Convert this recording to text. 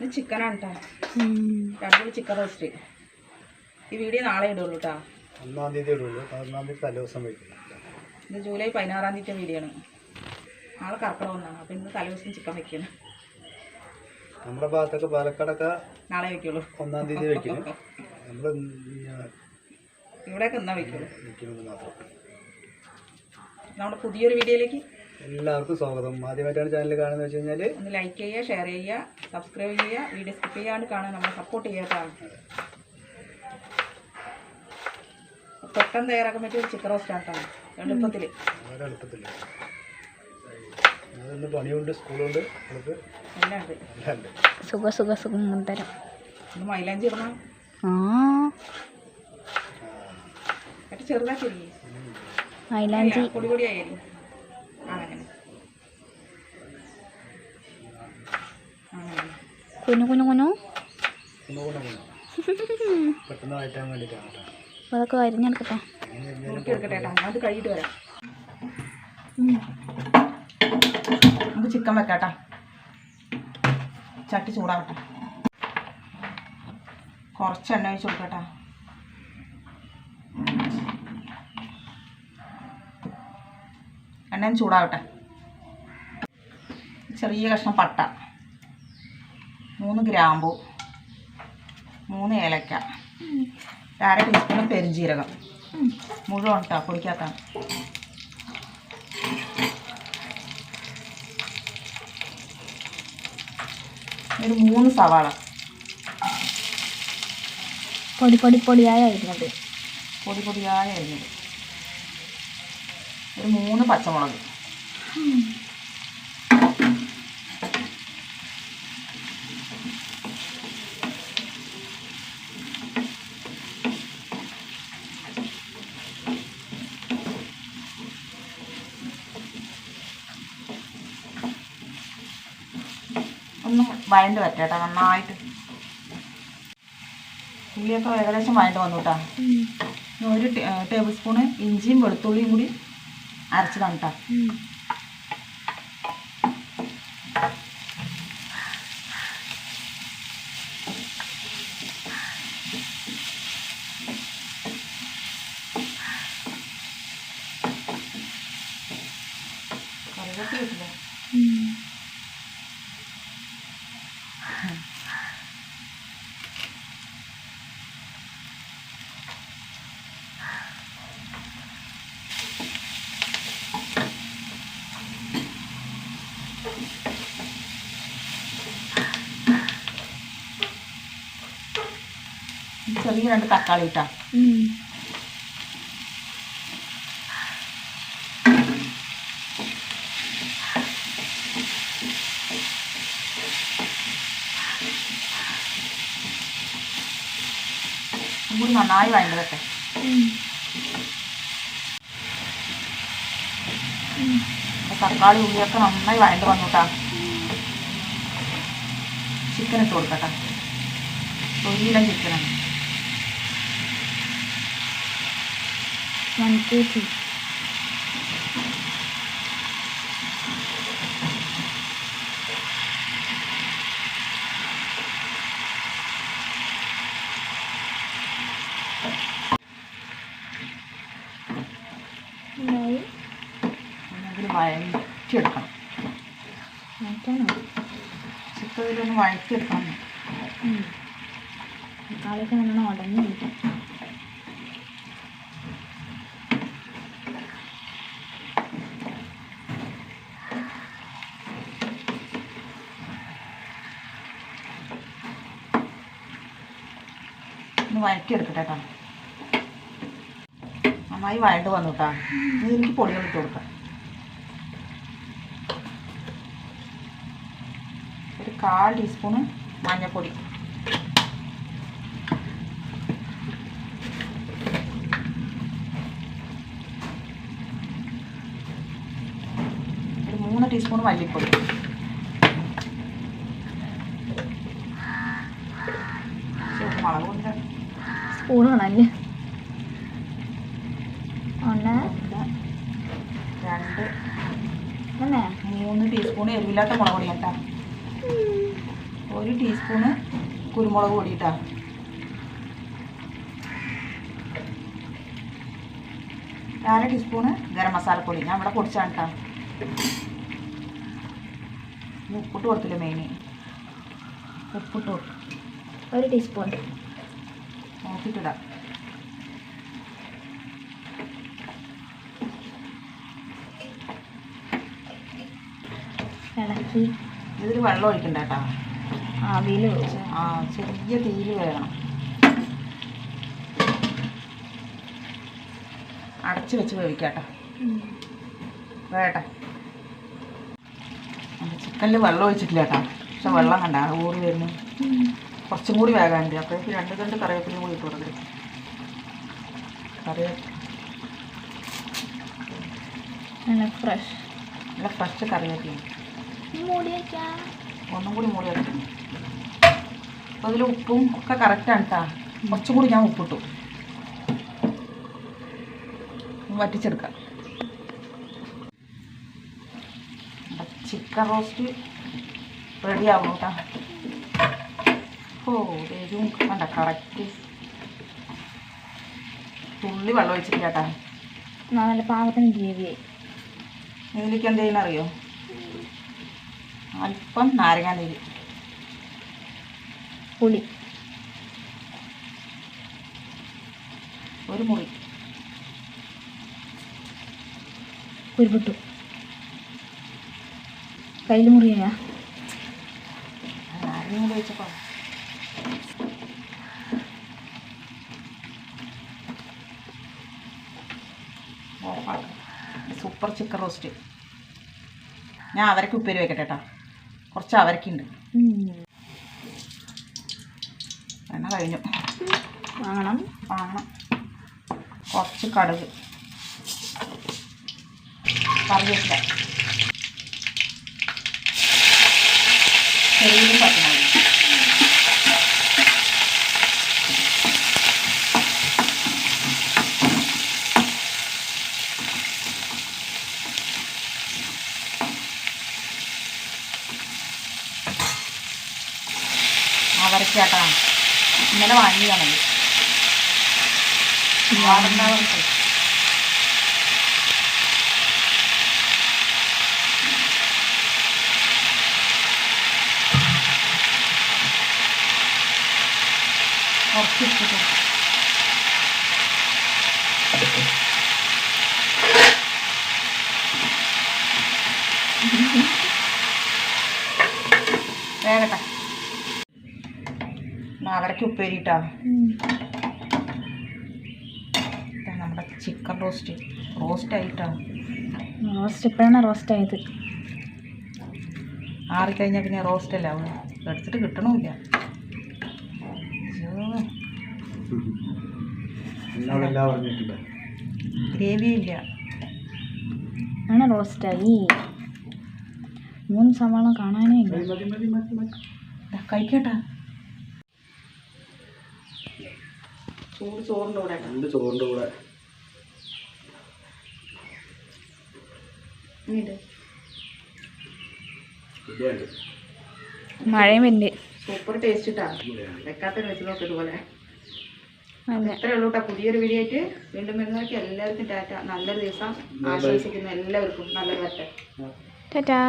ഇത് ചിക്കനാണ് കേട്ടോ രണ്ടു ചിക്കൻ റോസ്റ്റ് ഈ വീഡിയോ നാളെ ഇടുള്ളൂ കേട്ടോ ഒന്നാം തീയതി ഇടുള്ളൂ. പതിനൊന്നാം തീയതി തലേദിവസം ഇത് ജൂലൈ പതിനാറാം തീയതി വീഡിയോ ആണ്. നാളെ കർക്കിടകം ഒന്നാണ്. അപ്പോൾ ഇന്ന് തലേദിവസം ചിക്കൻ വെക്കണം. നമ്മുടെ ഭാഗത്തൊക്കെ പാലക്കാടൊക്കെ നാളെ വെക്കുള്ളൂ. ഒന്നാം തീയതി വയ്ക്കുന്നു നമ്മൾ ഇവിടെയൊക്കെ എന്നാ വെക്കുള്ളൂ. വയ്ക്കുന്നത് മാത്രം. നമ്മുടെ പുതിയൊരു വീഡിയോയിലേക്ക് എല്ലാവർക്കും സ്വാഗതം. ആദ്യമായിട്ടാണ് ചാനൽ കാണുന്നത് വെച്ച് കഴിഞ്ഞാൽ ഒന്ന് ലൈക്ക് ചെയ്യുക ഷെയർ ചെയ്യുക സബ്സ്ക്രൈബ് ചെയ്യുക വീഡിയോ സ്കിപ്പ് ചെയ്യാണ്ട് കാണാൻ നമ്മളെ സപ്പോർട്ട് കേട്ടോ. പെട്ടെന്ന് തയ്യാറാക്കാൻ പറ്റിയ ഒരു ചിക്കൻ റോസ്റ്റ് ആട്ടോ എളുപ്പത്തിൽ വളരെ എളുപ്പത്തില്ല അതിന്ന് പണിയുണ്ട് സ്കൂളുണ്ട് നമുക്ക് എല്ലാം ഉണ്ട്. എല്ലാം ഉണ്ട്. സുഖ സുഖ സുഖം ഒന്ന് മൈലാഞ്ചി ഇടണം? ആ. ചെറുതാക്കി മൈലാഞ്ചി. പൊടി പൊടി ആയി ആ അങ്ങനെ അങ്ങനെ കുനു കുനു കുനു ഒന്ന് കൊണ്ട് പോകണം പെട്ടെന്ന് മാറ്റാൻ വേണ്ടിയിട്ടാണ് കേട്ടോ അപ്പൊ അതൊക്കെ അരിഞ്ഞെടുക്കട്ടെ അങ്ങനെ ഇരുന്ന് നുറുക്കി എടുക്കട്ടെ കേട്ടോ കുനു കുനു. അതൊക്കെ വരാം നമുക്ക് ചിക്കൻ വെക്കാട്ടാ. ചട്ടി ചൂടാവട്ടെ. കുറച്ച് എണ്ണ ഒഴിച്ച് കൊടുക്കട്ടാ. എണ്ണയും ചൂടാവട്ടെ. ചെറിയ കഷ്ണം പട്ട. മൂന്ന് ഗ്രാമ്പു മൂന്ന് ഏലക്ക അര ടീസ്പൂൺ പെരുംജീരകം. മുഴുവൻ കേട്ടോ പൊടിക്കാത്താണ് ഒരു മൂന്ന് സവാള. പൊടി പൊടി പൊടിയായ അരിഞ്ഞത്. പൊടി പൊടിയായ അരിഞ്ഞത്. ഒരു മൂന്ന് പച്ചമുളക്. ഒന്ന് വഴണ്ട് വരട്ടെ നന്നായിട്ട്. ഉള്ളിയൊക്കെ ഏകദേശം വഴണ്ട് വന്നു കേട്ടോ ഒരു ടേബിൾ സ്പൂണ് ഇഞ്ചിയും വെളുത്തുള്ളിയും കൂടി അരച്ചതാണ് കേട്ടോ കറിവേപ്പില ഇട്ടില്ല ചെറിയ രണ്ട് തക്കാളി ഇട്ടാ. കൂടി നന്നായി വഴണ്ടതൊക്കെ തക്കാളി ഉള്ളിയൊക്കെ നന്നായി വഴണ്ട് വന്നു കേട്ടാ ചിക്കൻ ഇട്ട് കൊടുക്കട്ടെ. കിലോ ചിക്കനാണ് വൺ ജി അതിൽ വഴറ്റിയെടുക്കണം. തക്കാളിയൊക്കെ നല്ലോണം ഉടഞ്ഞു ഒന്ന് വഴറ്റിയെടുക്കട്ടെ കേട്ടോ. നന്നായി വഴണ്ട് വന്നു കേട്ടോ എനിക്ക് പൊടികൾ ഇട്ട് കൊടുക്കാം. ഒരു കാൽ ടീസ്പൂണ് മഞ്ഞൾപ്പൊടി. മൂന്ന് ടീസ്പൂൺ മല്ലിപ്പൊടി. മുളക് സ്പൂൺ വേണമല്ലേ ഒന്ന് രണ്ട്. അല്ലേ മൂന്ന് ടീസ്പൂൺ എരിവില്ലാത്ത മുളക് പൊടി കേട്ടാ. ഒരു ടീസ്പൂണ് കുരുമുളക് പൊടി ഇട്ടാ അര ടീസ്പൂണ് ഗരം മസാലപ്പൊടി. ഞാൻ ഇവിടെ പൊടിച്ചാണ് കേട്ടോ. ഉപ്പിട്ട് കൊടുത്തില്ല മെയിൻ ഉപ്പിട്ട് കൊടുക്കും ഒരു ടീസ്പൂൺ. നോക്കിയിട്ടിടാം ഇളക്കി. ഇതിൽ വെള്ളം ഒഴിക്കണ്ട കേട്ടോ. ആവിയിൽ ആ ചെറിയ തീയിൽ വേണം. അടച്ചു വെച്ച് വേവിക്കാട്ടോ വേട്ടെ. ചിക്കനിൽ വെള്ളം ഒഴിച്ചിട്ടില്ല കേട്ടോ. പക്ഷെ വെള്ളം കണ്ട ഊറി വരുന്നു. കുറച്ചും കൂടി വേകാനുണ്ട് അപ്പോഴേക്ക് രണ്ട് രണ്ട് കറിവേപ്പിലും കൂടി ഇട്ട് കൊടുക്കും. കറി നല്ല ഫ്രഷ് നല്ല ഫ്രഷ് കറിവേപ്പില. ഒന്നും കൂടി മൂടി വെക്കാം അപ്പോൾ അതിൽ ഉപ്പും ഒക്കെ കറക്റ്റാണ് കേട്ടോ കുറച്ചും കൂടി ഞാൻ ഉപ്പിട്ടു. വറ്റിച്ചെടുക്കാം. ചിക്കൻ റോസ്റ്റ് റെഡി ആവണം കേട്ടോ ഓ എരിവും വേണ്ട കറക്റ്റ്. തുള്ളി വെള്ളം ഒഴിച്ചിട്ടില്ല കേട്ടോ നല്ല പാകത്തിന് ഗ്രേവിയായി ഇതിലേക്ക് എന്ത് ചെയ്യുന്ന അറിയോ? അല്പം നാരങ്ങാ നീര്. പുളി. ഒരു മുറി. കുരുപിട്ടു കയ്യിൽ മുറിയാ? നാരങ്ങ കൂടെ വെച്ചപ്പോൾ സൂപ്പർ ചിക്കൻ റോസ്റ്റ്. ഞാൻ അവരക്ക് ഉപ്പേരി വെക്കട്ടെ കേട്ടോ കുറച്ച് അവരക്കുണ്ട് എണ്ണ കഴിഞ്ഞു. വാങ്ങണം. വാങ്ങണം. കുറച്ച് കടുക്. കറിവേപ്പില బియ్యం వాడన్నా వరకు Thank you. അവരക്ക് ഉപ്പേരിട്ടാ. ഇതാ നമ്മുടെ ചിക്കൻ റോസ്റ്റ്. റോസ്റ്റ് ആയിട്ടാണ് റോസ്റ്റ് ഇപ്പോഴാണ് റോസ്റ്റ് ആയത്. ആറിക്കഴിഞ്ഞാൽ പിന്നെ റോസ്റ്റ് അല്ല? എടുത്തിട്ട് കിട്ടണമില്ല ഗ്രേവിയില്ല പറഞ്ഞിട്ടുണ്ട് ഗ്രേവി ഇല്ല ആണ് റോസ്റ്റായി മൂന്ന് സവാള കാണാനേ ഇല്ല. മതി മതി മതി മതി. ദാ കഴിക്കട്ടാ. ചൂട് ചോറിന്റെ കൂടെ രണ്ട് ചോറിന്റെ കൂടെ. മഴയും വരുന്നുണ്ട് സൂപ്പർ ടേസ്റ്റ് ഇട്ടാ വെക്കാത്ത വെച്ച് നോക്കി ഇതുപോലെ. അതെ. ഇത്രയേ ഉള്ളൂ കേട്ടോ പുതിയൊരു വീഡിയോ ആയിട്ട്. വീണ്ടും വരുന്നവർക്ക് എല്ലാവർക്കും ടാറ്റ. നല്ലൊരു ദിവസം ആശംസിക്കുന്നു എല്ലാവർക്കും. നല്ലൊരു വരട്ടെ. ടാറ്റാ.